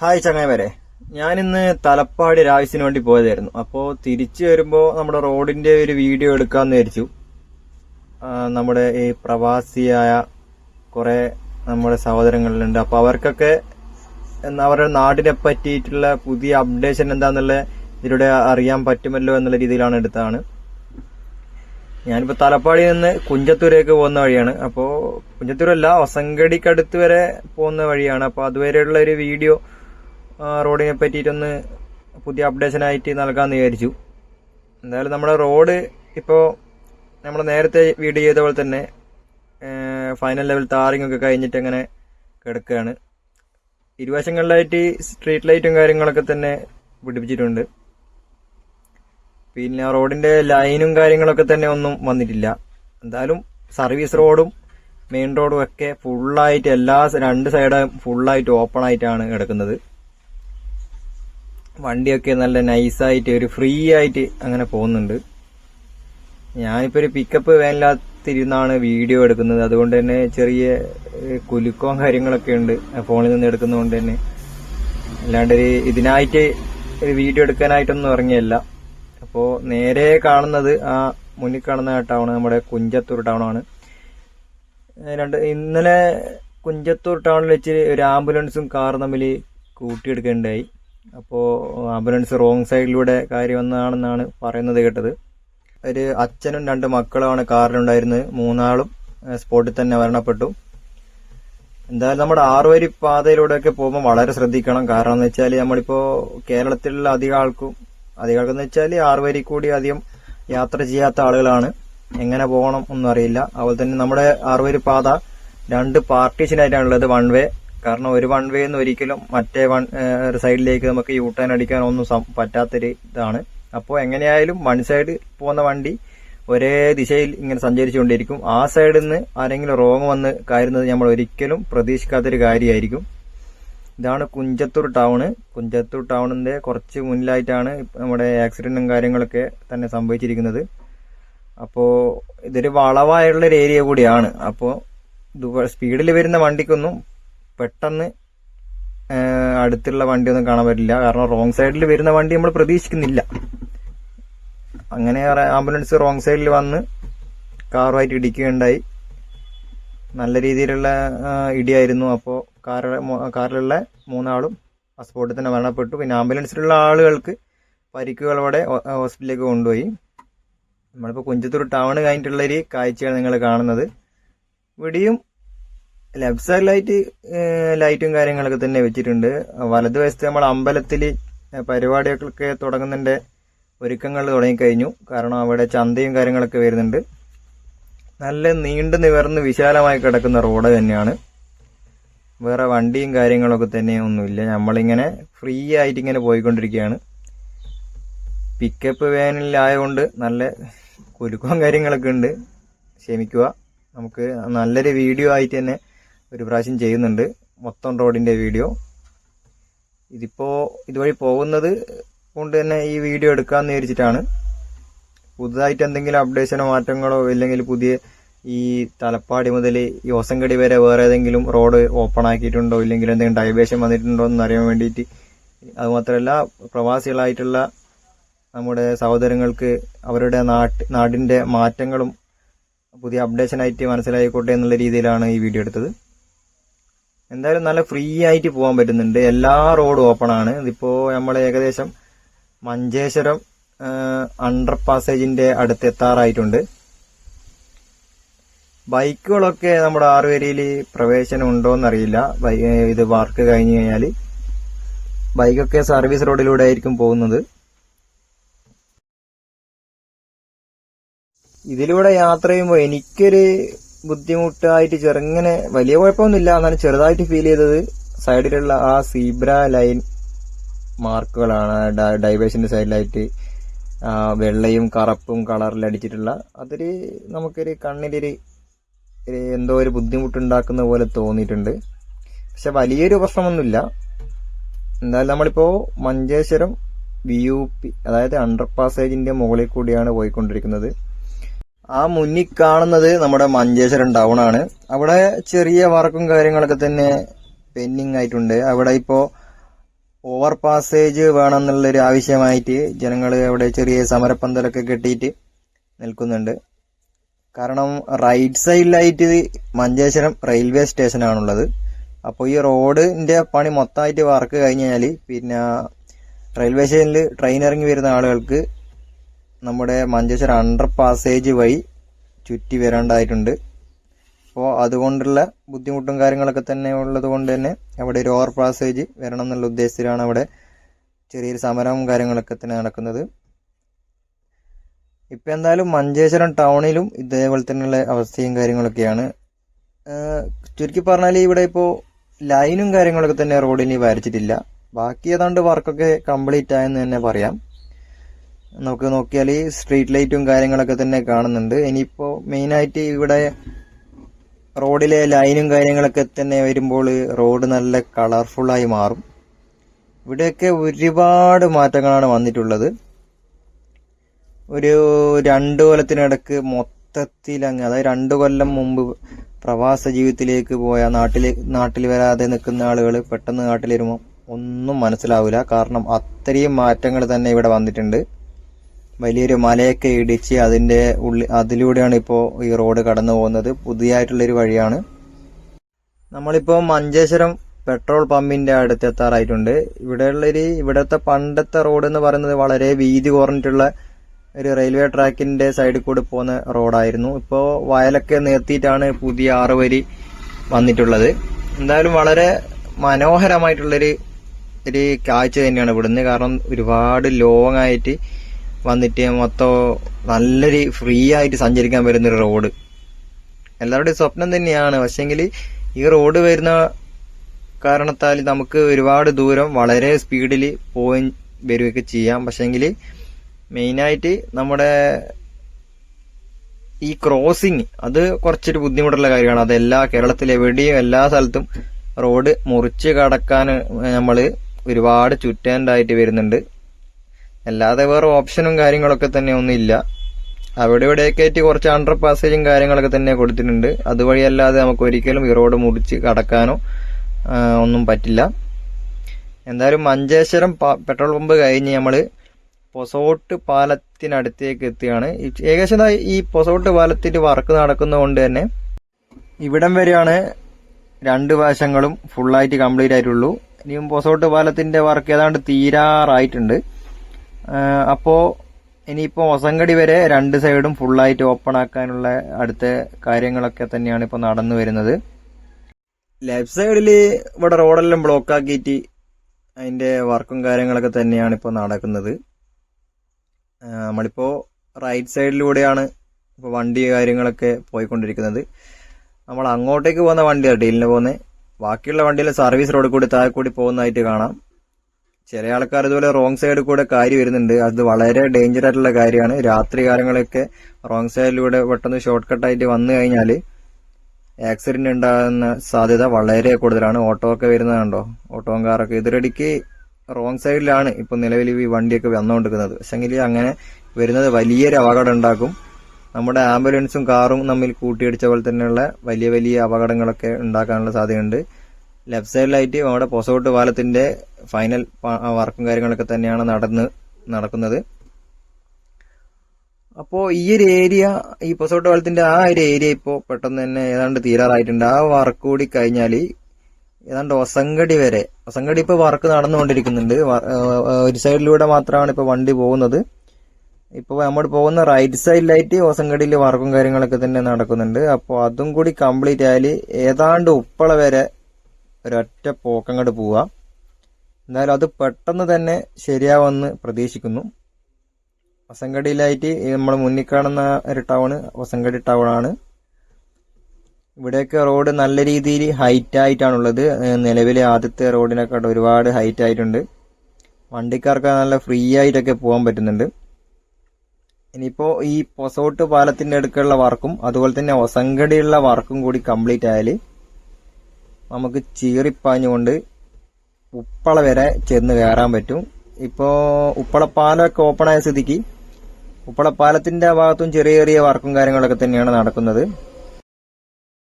Hi ചങ്ങായിമാരെ. ഞാനിന്ന് തലപ്പാടി രാവിസിന് വേണ്ടി പോയതായിരുന്നു. അപ്പോൾ തിരിച്ചു വരുമ്പോൾ നമ്മുടെ റോഡിന്റെ ഒരു വീഡിയോ എടുക്കാമെന്ന് വിചാരിച്ചു. നമ്മുടെ ഈ പ്രവാസിയായ കുറേ നമ്മുടെ സഹോദരങ്ങളിലുണ്ട് അപ്പോൾ അവർക്കൊക്കെ അവരുടെ നാടിനെ പറ്റിയിട്ടുള്ള പുതിയ അപ്ഡേഷൻ എന്താണെന്നുള്ള ഇതിലൂടെ അറിയാൻ പറ്റുമല്ലോ എന്നുള്ള രീതിയിലാണ് എടുത്തതാണ്. ഞാനിപ്പോൾ തലപ്പാടി നിന്ന് കുഞ്ചത്തൂരേക്ക് പോകുന്ന വഴിയാണ്. അപ്പോൾ കുഞ്ചത്തൂരല്ല ഒസങ്കടിക്കടുത്ത് വരെ പോകുന്ന വഴിയാണ്. അപ്പോൾ അതുവരെയുള്ള ഒരു വീഡിയോ റോഡിനെ പറ്റിയിട്ടൊന്ന് പുതിയ അപ്ഡേഷൻ ആയിട്ട് നൽകാമെന്ന് വിചാരിച്ചു. എന്തായാലും നമ്മുടെ റോഡ് ഇപ്പോൾ നമ്മൾ നേരത്തെ വീഡിയോ ചെയ്ത പോലെ തന്നെ ഫൈനൽ ലെവൽ താറിങ് ഒക്കെ കഴിഞ്ഞിട്ട് അങ്ങനെ കിടക്കുകയാണ്. ഇരുവശങ്ങളിലായിട്ട് സ്ട്രീറ്റ് ലൈറ്റും കാര്യങ്ങളൊക്കെ തന്നെ പിടിപ്പിച്ചിട്ടുണ്ട്. പിന്നെ റോഡിന്റെ ലൈനും കാര്യങ്ങളൊക്കെ തന്നെ ഒന്നും വന്നിട്ടില്ല. എന്തായാലും സർവീസ് റോഡും മെയിൻ റോഡും ഒക്കെ ഫുള്ളായിട്ട് എല്ലാ രണ്ട് സൈഡും ഫുള്ളായിട്ട് ഓപ്പൺ ആയിട്ടാണ് കിടക്കുന്നത്. വണ്ടിയൊക്കെ നല്ല നൈസായിട്ട് ഒരു ഫ്രീ ആയിട്ട് അങ്ങനെ പോകുന്നുണ്ട്. ഞാനിപ്പോ ഒരു പിക്കപ്പ് വേനില്ലാത്തിരുന്നാണ് വീഡിയോ എടുക്കുന്നത്. അതുകൊണ്ട് തന്നെ ചെറിയ കുലുക്കവും കാര്യങ്ങളൊക്കെ ഉണ്ട്. ഫോണിൽ നിന്ന് എടുക്കുന്നതുകൊണ്ട് തന്നെ. അല്ലാണ്ട് ഒരു ഇതിനായിട്ട് ഒരു വീഡിയോ എടുക്കാനായിട്ടൊന്നും ഇറങ്ങിയല്ല. അപ്പോൾ നേരെ കാണുന്നത് ആ മുന്നിൽ കാണുന്ന ടൗൺ നമ്മുടെ കുഞ്ചത്തൂർ ടൗൺ ആണ്. രണ്ട് ഇന്നലെ കുഞ്ചത്തൂർ ടൗണിൽ വെച്ച് ഒരു ആംബുലൻസും കാറും തമ്മിൽ കൂട്ടിയെടുക്കുകയുണ്ടായി. അപ്പോൾ ആംബുലൻസ് റോങ് സൈഡിലൂടെ കയറി വന്നതാണെന്നാണ് പറയുന്നത് കേട്ടത്. ഒരു അച്ഛനും രണ്ട് മക്കളുമാണ് കാറിലുണ്ടായിരുന്നത്. മൂന്നാളും സ്പോട്ടിൽ തന്നെ മരണപ്പെട്ടു. എന്തായാലും നമ്മുടെ ആറുവരി പാതയിലൂടെയൊക്കെ പോകുമ്പോൾ വളരെ ശ്രദ്ധിക്കണം. കാരണം എന്ന് വെച്ചാൽ നമ്മളിപ്പോൾ കേരളത്തിലുള്ള അധികം ആൾക്കും അധികം ആൾക്കെന്ന് വെച്ചാൽ ആറുവരി കൂടി അധികം യാത്ര ചെയ്യാത്ത ആളുകളാണ്. എങ്ങനെ പോകണം ഒന്നും അറിയില്ല അതുപോലെ തന്നെ നമ്മുടെ ആറുവരി പാത രണ്ട് പാർട്ടീഷനായിട്ടാണുള്ളത് വൺ വേ. കാരണം ഒരു വൺ വേ എന്ന് ഒരിക്കലും മറ്റേ വൺ ഒരു സൈഡിലേക്ക് നമുക്ക് യൂ ടേൺ അടിക്കാൻ ഒന്നും പറ്റാത്തൊരു ഇതാണ്. അപ്പോൾ എങ്ങനെയായാലും വൺ സൈഡ് പോകുന്ന വണ്ടി ഒരേ ദിശയിൽ ഇങ്ങനെ സഞ്ചരിച്ചുകൊണ്ടിരിക്കും. ആ സൈഡിൽ നിന്ന് ആരെങ്കിലും റോങ് വന്ന് കയറുന്നത് നമ്മൾ ഒരിക്കലും പ്രതീക്ഷിക്കാത്തൊരു കാര്യമായിരിക്കും. ഇതാണ് കുഞ്ചത്തൂർ ടൗണ് കുഞ്ചത്തൂർ ടൗണിന്റെ കുറച്ച് മുന്നിലായിട്ടാണ് നമ്മുടെ ആക്സിഡന്റും കാര്യങ്ങളൊക്കെ തന്നെ സംഭവിച്ചിരിക്കുന്നത്. അപ്പോൾ ഇതൊരു വളവായുള്ള ഒരു ഏരിയ കൂടിയാണ്. അപ്പോൾ സ്പീഡിൽ വരുന്ന വണ്ടിക്കൊന്നും പെട്ടെന്ന് അടുത്തുള്ള വണ്ടി ഒന്നും കാണാൻ പറ്റില്ല. കാരണം റോങ് സൈഡിൽ വരുന്ന വണ്ടി നമ്മൾ പ്രതീക്ഷിക്കുന്നില്ല. അങ്ങനെ ആംബുലൻസ് റോങ് സൈഡിൽ വന്ന് കാറുമായിട്ട് ഇടിക്കുകയുണ്ടായി. നല്ല രീതിയിലുള്ള ഇടിയായിരുന്നു. അപ്പോൾ കാറ് കാറിലുള്ള മൂന്നാളും പാസ്പോർട്ടിൽ തന്നെ മരണപ്പെട്ടു. പിന്നെ ആംബുലൻസിലുള്ള ആളുകൾക്ക് പരിക്കുകളോടെ ഹോസ്പിറ്റലിലേക്ക് കൊണ്ടുപോയി. നമ്മളിപ്പോൾ കുഞ്ചത്തൂർ ടൗൺ കഴിഞ്ഞിട്ടുള്ള ഒരു കാഴ്ചയാണ് നിങ്ങൾ കാണുന്നത്. ഇവിടെയും ലെഫ്റ്റ് സൈഡ് ലൈറ്റ് ലൈറ്റും കാര്യങ്ങളൊക്കെ തന്നെ വെച്ചിട്ടുണ്ട്. വലതുവശത്ത് നമ്മൾ അമ്പലത്തിൽ പരിപാടികളൊക്കെ തുടങ്ങുന്നതിന്റെ ഒരുക്കങ്ങൾ തുടങ്ങിക്കഴിഞ്ഞു. കാരണം അവിടെ ചന്തയും കാര്യങ്ങളൊക്കെ വരുന്നുണ്ട്. നല്ല നീണ്ടു നിവർന്ന് വിശാലമായി കിടക്കുന്ന റോഡ് തന്നെയാണ്. വേറെ വണ്ടിയും കാര്യങ്ങളൊക്കെ തന്നെ ഒന്നുമില്ല. നമ്മളിങ്ങനെ ഫ്രീ ആയിട്ട് ഇങ്ങനെ പോയിക്കൊണ്ടിരിക്കുകയാണ്. പിക്കപ്പ് വേനിലായതുകൊണ്ട് നല്ല കുലുക്കവും കാര്യങ്ങളൊക്കെ ഉണ്ട്. ക്ഷമിക്കുക. നമുക്ക് നല്ലൊരു വീഡിയോ ആയിട്ട് തന്നെ ഒരു പ്രാവശ്യം ചെയ്യുന്നുണ്ട്. മൊത്തം റോഡിന്റെ വീഡിയോ. ഇതിപ്പോൾ ഇതുവഴി പോകുന്നത് കൊണ്ട് തന്നെ ഈ വീഡിയോ എടുക്കാമെന്ന് വിചാരിച്ചിട്ടാണ്. പുതുതായിട്ട് എന്തെങ്കിലും അപ്ഡേഷനോ മാറ്റങ്ങളോ ഇല്ലെങ്കിൽ പുതിയ ഈ തലപ്പാടി മുതൽ ഈ ഓസങ്കടി വരെ വേറെ ഏതെങ്കിലും റോഡ് ഓപ്പൺ ആക്കിയിട്ടുണ്ടോ ഇല്ലെങ്കിൽ എന്തെങ്കിലും ഡൈവേഷൻ വന്നിട്ടുണ്ടോ എന്ന് അറിയാൻ വേണ്ടിയിട്ട് അതുമാത്രമല്ല പ്രവാസികളായിട്ടുള്ള നമ്മുടെ സഹോദരങ്ങൾക്ക് അവരുടെ നാട്ട് നാടിന്റെ മാറ്റങ്ങളും പുതിയ അപ്ഡേഷൻ ആയിട്ട് മനസ്സിലായിക്കോട്ടെ എന്നുള്ള രീതിയിലാണ് ഈ വീഡിയോ എടുത്തത്. എന്തായാലും നല്ല ഫ്രീ ആയിട്ട് പോകാൻ പറ്റുന്നുണ്ട്. എല്ലാ റോഡും ഓപ്പൺ ആണ്. ഇതിപ്പോ നമ്മൾ ഏകദേശം മഞ്ചേശ്വരം അണ്ടർ പാസേജിന്റെ അടുത്ത് എത്താറായിട്ടുണ്ട്. ബൈക്കുകളൊക്കെ നമ്മുടെ ആറുപേരിയിൽ പ്രവേശനം ഉണ്ടോ എന്നറിയില്ല ഇത് വർക്ക് കഴിഞ്ഞു കഴിഞ്ഞാൽ ബൈക്കൊക്കെ സർവീസ് റോഡിലൂടെ ആയിരിക്കും പോകുന്നത്. ഇതിലൂടെ യാത്ര ചെയ്യുമ്പോൾ എനിക്കൊരു ബുദ്ധിമുട്ടായിട്ട് ചെറുങ്ങനെ വലിയ കുഴപ്പമൊന്നുമില്ല. എന്നാലും ചെറുതായിട്ട് ഫീൽ ചെയ്തത് സൈഡിലുള്ള ആ സീബ്ര ലൈൻ മാർക്കുകളാണ്. ഡൈവേഴ്സിന്റെ സൈഡിലായിട്ട് വെള്ളയും കറുപ്പും കളറിൽ അടിച്ചിട്ടുള്ള അതൊരു നമുക്കൊരു കണ്ണിലൊരു എന്തോ ഒരു ബുദ്ധിമുട്ടുണ്ടാക്കുന്ന പോലെ തോന്നിയിട്ടുണ്ട്. പക്ഷെ വലിയൊരു പ്രശ്നമൊന്നുമില്ല. എന്തായാലും നമ്മളിപ്പോ മഞ്ചേശ്വരം വി യു പി അതായത് അണ്ടർ പാസേജിന്റെ മുകളിൽ കൂടിയാണ് പോയിക്കൊണ്ടിരിക്കുന്നത്. ആ മുന്നിൽ കാണുന്നത് നമ്മുടെ മഞ്ചേശ്വരം ടൗൺ ആണ്. അവിടെ ചെറിയ വർക്കും കാര്യങ്ങളൊക്കെ തന്നെ പെൻഡിങ് ആയിട്ടുണ്ട്. അവിടെ ഇപ്പോൾ ഓവർ പാസേജ് വേണമെന്നുള്ളൊരു ആവശ്യമായിട്ട് ജനങ്ങൾ അവിടെ ചെറിയ സമരപ്പന്തലൊക്കെ കെട്ടിയിട്ട് നിൽക്കുന്നുണ്ട്. കാരണം റൈറ്റ് സൈഡിലായിട്ട് മഞ്ചേശ്വരം റെയിൽവേ സ്റ്റേഷനാണുള്ളത് അപ്പോൾ ഈ റോഡിന്റെ പണി മൊത്തമായിട്ട് വർക്ക് കഴിഞ്ഞാൽ പിന്നെ റെയിൽവേ സ്റ്റേഷനിൽ ട്രെയിൻ ഇറങ്ങി വരുന്ന ആളുകൾക്ക് നമ്മുടെ മഞ്ചേശ്വരം അണ്ടർ പാസേജ് വഴി ചുറ്റി വരേണ്ടതായിട്ടുണ്ട്. അപ്പോൾ അതുകൊണ്ടുള്ള ബുദ്ധിമുട്ടും കാര്യങ്ങളൊക്കെ തന്നെ ഉള്ളത് കൊണ്ട് തന്നെ അവിടെ ഒരു ഓവർ പാസേജ് വരണം എന്നുള്ള ഉദ്ദേശത്തിലാണ് അവിടെ ചെറിയൊരു സമരവും കാര്യങ്ങളൊക്കെ തന്നെ നടക്കുന്നത്. ഇപ്പം എന്തായാലും മഞ്ചേശ്വരം ടൗണിലും ഇതേപോലെ തന്നെയുള്ള അവസ്ഥയും കാര്യങ്ങളൊക്കെയാണ്. ചുരുക്കി പറഞ്ഞാൽ ഇവിടെ ഇപ്പോൾ ലൈനും കാര്യങ്ങളൊക്കെ തന്നെ റോഡിന് വരച്ചിട്ടില്ല. ബാക്കി ഏതാണ്ട് വർക്കൊക്കെ കംപ്ലീറ്റ് ആയെന്ന് തന്നെ പറയാം. നമുക്ക് നോക്കിയാൽ സ്ട്രീറ്റ് ലൈറ്റും കാര്യങ്ങളൊക്കെ തന്നെ കാണുന്നുണ്ട്. ഇനിയിപ്പോൾ മെയിനായിട്ട് ഇവിടെ റോഡിലെ ലൈനും കാര്യങ്ങളൊക്കെ തന്നെ വരുമ്പോൾ റോഡ് നല്ല കളർഫുള്ളായി മാറും. ഇവിടെയൊക്കെ ഒരുപാട് മാറ്റങ്ങളാണ് വന്നിട്ടുള്ളത്. ഒരു രണ്ട് കൊല്ലത്തിനിടക്ക് മൊത്തത്തിൽ അങ്ങ് അതായത് രണ്ട് കൊല്ലം മുമ്പ് പ്രവാസ ജീവിതത്തിലേക്ക് പോയ നാട്ടിൽ നാട്ടിൽ വരാതെ നിൽക്കുന്ന ആളുകൾ പെട്ടെന്ന് നാട്ടിൽ വരുമ്പോൾ ഒന്നും മനസ്സിലാവില്ല കാരണം അത്രയും മാറ്റങ്ങൾ തന്നെ ഇവിടെ വന്നിട്ടുണ്ട്. വലിയൊരു മലയൊക്കെ ഇടിച്ച് അതിന്റെ ഉള്ളിൽ അതിലൂടെയാണ് ഇപ്പോൾ ഈ റോഡ് കടന്നു പോകുന്നത്. പുതിയതായിട്ടുള്ളൊരു വഴിയാണ്. നമ്മളിപ്പോൾ മഞ്ചേശ്വരം പെട്രോൾ പമ്പിന്റെ അടുത്ത് എത്താറായിട്ടുണ്ട്. ഇവിടെയുള്ളൊരു ഇവിടത്തെ പണ്ടത്തെ റോഡ് എന്ന് പറയുന്നത് വളരെ വീതി കുറഞ്ഞിട്ടുള്ള ഒരു റെയിൽവേ ട്രാക്കിന്റെ സൈഡിൽ കൂടി പോകുന്ന റോഡായിരുന്നു. ഇപ്പോൾ വയലൊക്കെ നിർത്തിയിട്ടാണ് പുതിയ ആറ് വരി വന്നിട്ടുള്ളത്. എന്തായാലും വളരെ മനോഹരമായിട്ടുള്ളൊരു ഒരു കാഴ്ച തന്നെയാണ് ഇവിടുന്ന്. കാരണം ഒരുപാട് ലോങ് ആയിട്ട് വന്നിട്ട് മൊത്തം നല്ലൊരു ഫ്രീ ആയിട്ട് സഞ്ചരിക്കാൻ വരുന്നൊരു റോഡ് എല്ലാവരുടെയും സ്വപ്നം തന്നെയാണ്. പക്ഷെങ്കിൽ ഈ റോഡ് വരുന്ന കാരണത്താൽ നമുക്ക് ഒരുപാട് ദൂരം വളരെ സ്പീഡിൽ പോയി വരികയൊക്കെ ചെയ്യാം. പക്ഷെങ്കിൽ മെയിനായിട്ട് നമ്മുടെ ഈ ക്രോസിങ് അത് കുറച്ചൊരു ബുദ്ധിമുട്ടുള്ള കാര്യമാണ്. അത് എല്ലാ കേരളത്തിൽ എവിടെയും എല്ലാ സ്ഥലത്തും റോഡ് മുറിച്ച് കടക്കാൻ നമ്മൾ ഒരുപാട് ചുറ്റേണ്ടതായിട്ട് വരുന്നുണ്ട്. അല്ലാതെ വേറെ ഓപ്ഷനും കാര്യങ്ങളൊക്കെ തന്നെ ഒന്നുമില്ല. അവിടെ ഇവിടെയൊക്കെ ആയിട്ട് കുറച്ച് അണ്ടർ പാസേജും കാര്യങ്ങളൊക്കെ തന്നെ കൊടുത്തിട്ടുണ്ട്. അതുവഴി അല്ലാതെ നമുക്ക് ഒരിക്കലും ഈ റോഡ് മുടിച്ച് കടക്കാനോ ഒന്നും പറ്റില്ല. എന്തായാലും മഞ്ചേശ്വരം പെട്രോൾ പമ്പ് കഴിഞ്ഞ് നമ്മൾ പൊസോട്ട് പാലത്തിനടുത്തേക്ക് എത്തുകയാണ്. ഏകദേശം ഈ പൊസോട്ട് പാലത്തിന്റെ വർക്ക് നടക്കുന്നതുകൊണ്ട് തന്നെ ഇവിടം വരെയാണ് രണ്ട് വശങ്ങളും ഫുള്ളായിട്ട് കംപ്ലീറ്റ് ആയിട്ടുള്ളൂ. ഇനിയും പൊസോട്ട് പാലത്തിന്റെ വർക്ക് ഏതാണ്ട് തീരാറായിട്ടുണ്ട്. അപ്പോ ഇനിയിപ്പോ ഒസങ്കടി വരെ രണ്ട് സൈഡും ഫുള്ളായിട്ട് ഓപ്പൺ ആക്കാനുള്ള അടുത്ത കാര്യങ്ങളൊക്കെ തന്നെയാണ് ഇപ്പൊ നടന്നു വരുന്നത്. ലെഫ്റ്റ് സൈഡിൽ ഇവിടെ റോഡെല്ലാം ബ്ലോക്ക് ആക്കിയിട്ട് അതിന്റെ വർക്കും കാര്യങ്ങളൊക്കെ തന്നെയാണ് ഇപ്പോൾ നടക്കുന്നത്. നമ്മളിപ്പോ റൈറ്റ് സൈഡിലൂടെയാണ് ഇപ്പോൾ വണ്ടി കാര്യങ്ങളൊക്കെ പോയിക്കൊണ്ടിരിക്കുന്നത്. നമ്മൾ അങ്ങോട്ടേക്ക് പോകുന്ന വണ്ടിയാണ് ഡീലിന് പോകുന്നത് ബാക്കിയുള്ള വണ്ടിയിൽ സർവീസ് റോഡ് കൂടി താഴെ കൂടി പോകുന്നതായിട്ട് കാണാം. ചില ആൾക്കാർ ഇതുപോലെ റോങ് സൈഡിൽ കൂടെ കാരി വരുന്നുണ്ട്. അത് വളരെ ഡേഞ്ചർ ആയിട്ടുള്ള കാര്യമാണ്. രാത്രി കാലങ്ങളൊക്കെ റോങ് സൈഡിലൂടെ പെട്ടെന്ന് ഷോർട്ട് കട്ടായിട്ട് വന്നു കഴിഞ്ഞാൽ ആക്സിഡന്റ് ഉണ്ടാകുന്ന സാധ്യത വളരെ കൂടുതലാണ്. ഓട്ടോ ഒക്കെ വരുന്നതുണ്ടോ ഓട്ടോയും കാറൊക്കെ ഇതിരടിക്ക് റോങ് സൈഡിലാണ് ഇപ്പൊ നിലവിൽ ഈ വണ്ടിയൊക്കെ വന്നുകൊണ്ടിരിക്കുന്നത്. പക്ഷെങ്കിൽ അങ്ങനെ വരുന്നത് വലിയൊരു അപകടം ഉണ്ടാക്കും. നമ്മുടെ ആംബുലൻസും കാറും തമ്മിൽ കൂട്ടിയിടിച്ച പോലെ തന്നെയുള്ള വലിയ വലിയ അപകടങ്ങളൊക്കെ ഉണ്ടാക്കാനുള്ള സാധ്യതയുണ്ട്. ലെഫ്റ്റ് സൈഡിലായിട്ട് അവിടെ പൊസോട്ട് പാലത്തിന്റെ ഫൈനൽ വർക്കും കാര്യങ്ങളൊക്കെ തന്നെയാണ് നടന്ന് നടക്കുന്നത്. അപ്പോൾ ഈ ഒരു ഏരിയ ഈ പൊസോട്ട് പാലത്തിന്റെ ആ ഒരു ഏരിയ ഇപ്പോൾ പെട്ടെന്ന് തന്നെ ഏതാണ്ട് തീരാറായിട്ടുണ്ട്. ആ വർക്ക് കൂടി കഴിഞ്ഞാൽ ഏതാണ്ട് ഒസങ്കടി വരെ ഒസങ്കടി ഇപ്പോൾ വർക്ക് നടന്നുകൊണ്ടിരിക്കുന്നുണ്ട്. ഒരു സൈഡിലൂടെ മാത്രമാണ് ഇപ്പോൾ വണ്ടി പോകുന്നത്. ഇപ്പോൾ നമ്മൾ പോകുന്ന റൈറ്റ് സൈഡിലായിട്ട് ഒസങ്കടിയിൽ വർക്കും കാര്യങ്ങളൊക്കെ തന്നെ നടക്കുന്നുണ്ട്. അപ്പോൾ അതും കൂടി കംപ്ലീറ്റ് ആയാൽ ഏതാണ്ട് ഉപ്പള വരെ ഒരൊറ്റ പോക്കങ്ങോട്ട് പോവാം. എന്തായാലും അത് പെട്ടെന്ന് തന്നെ ശരിയാവുമെന്ന് പ്രതീക്ഷിക്കുന്നു. വസങ്കടിയിലായിട്ട് നമ്മൾ മുന്നിൽ കാണുന്ന ഒരു ടൗൺ വസങ്കടി ടൗൺ ആണ് ഇവിടെയൊക്കെ റോഡ് നല്ല രീതിയിൽ ഹൈറ്റ് ആയിട്ടാണുള്ളത്. നിലവിലെ ആദ്യത്തെ റോഡിനെക്കാട്ട് ഒരുപാട് ഹൈറ്റ് ആയിട്ടുണ്ട്. വണ്ടിക്കാർക്ക് നല്ല ഫ്രീ ആയിട്ടൊക്കെ പോകാൻ പറ്റുന്നുണ്ട്. ഇനിയിപ്പോ ഈ പൊസോട്ട് പാലത്തിന്റെ അടുക്കുള്ള വർക്കും അതുപോലെ തന്നെ ഒസങ്കടിയുള്ള വർക്കും കൂടി കംപ്ലീറ്റ് ആയാൽ നമുക്ക് ചീറിപ്പാഞ്ഞുകൊണ്ട് ഉപ്പള വരെ ചെന്ന് കയറാൻ പറ്റും. ഇപ്പോൾ ഉപ്പള പാലമൊക്കെ ഓപ്പൺ ആയ സ്ഥിതിക്ക് ഉപ്പളപ്പാലത്തിന്റെ ഭാഗത്തും ചെറിയ ചെറിയ വർക്കും കാര്യങ്ങളൊക്കെ തന്നെയാണ് നടക്കുന്നത്.